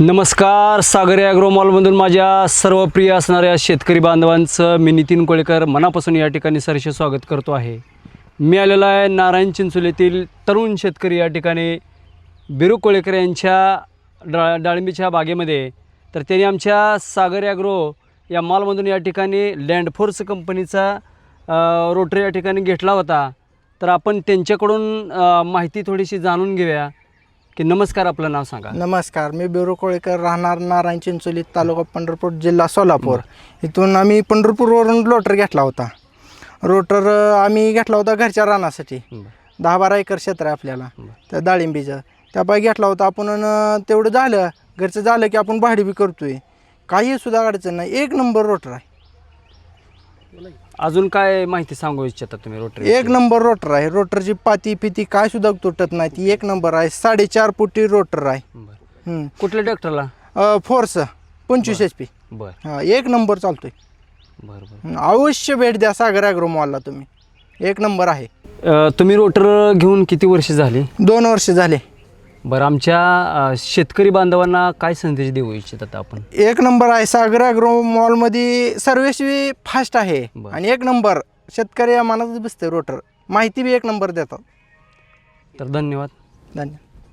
नमस्कार सागरी ॲग्रो मॉलमधून माझ्या सर्व प्रिय असणाऱ्या शेतकरी बांधवांचं मी नितीन कोळेकर मनापासून या ठिकाणी सरसे स्वागत करतो आहे. मी आलेलो आहे नारायण चिंचोलीतील तरुण शेतकरी या ठिकाणी. बिरू कोळेकर यांच्या डा डाळिंबीच्या बागेमध्ये. तर त्यांनी आमच्या सागरी ॲग्रो या मॉलमधून या ठिकाणी लँडफोर्स कंपनीचा रोटरी या ठिकाणी घेतला होता. तर आपण त्यांच्याकडून माहिती थोडीशी जाणून घेऊया. की नमस्कार आपलं नाव सांगा. नमस्कार मी बिरू कोळेकर राहणार नारायण चिंचोली तालुका पंढरपूर जिल्हा सोलापूर. इथून आम्ही पंढरपूरवरून लोटर घेतला होता. रोटर आम्ही घेतला होता घरच्या रानासाठी. दहा बारा एकर क्षेत्र आहे आपल्याला त्या डाळिंबीचं. त्यापायी घेतला होता आपण तेवढं झालं. घरचं झालं की आपण भाडी बी करतोय. काही सुद्धा अडचण नाही. एक नंबर रोटर आहे. अजून काय माहिती सांगू इच्छिता तुम्ही रोटरी एक नंबर रोटर आहे. रोटरची पाती पिती काय सुद्धा तुटत नाही. ती एक नंबर आहे. साडेचार फुटी रोटर आहे. हम्म. कुठल्या ट्रॅक्टरला अ, फोर्स. पंचवीस एच पी. बरं. एक नंबर चालतोय. बरं बरं. अवश्य भेट द्या सागर ॲग्रो मॉलला तुम्ही. एक नंबर आहे. अ, तुम्ही रोटर घेऊन किती वर्ष झाली? दोन वर्ष झाले. बरं आमच्या अ, शेतकरी बांधवांना काय संदेश देऊ इच्छितात आपण? एक नंबर आहे सागर ॲग्रो मॉलमध्ये सर्व्हिस बी फास्ट आहे. बरं. आणि एक नंबर शेतकरी या मनातच बसते रोटर. माहिती बी एक नंबर देतात. तर धन्यवाद. धन्यवाद.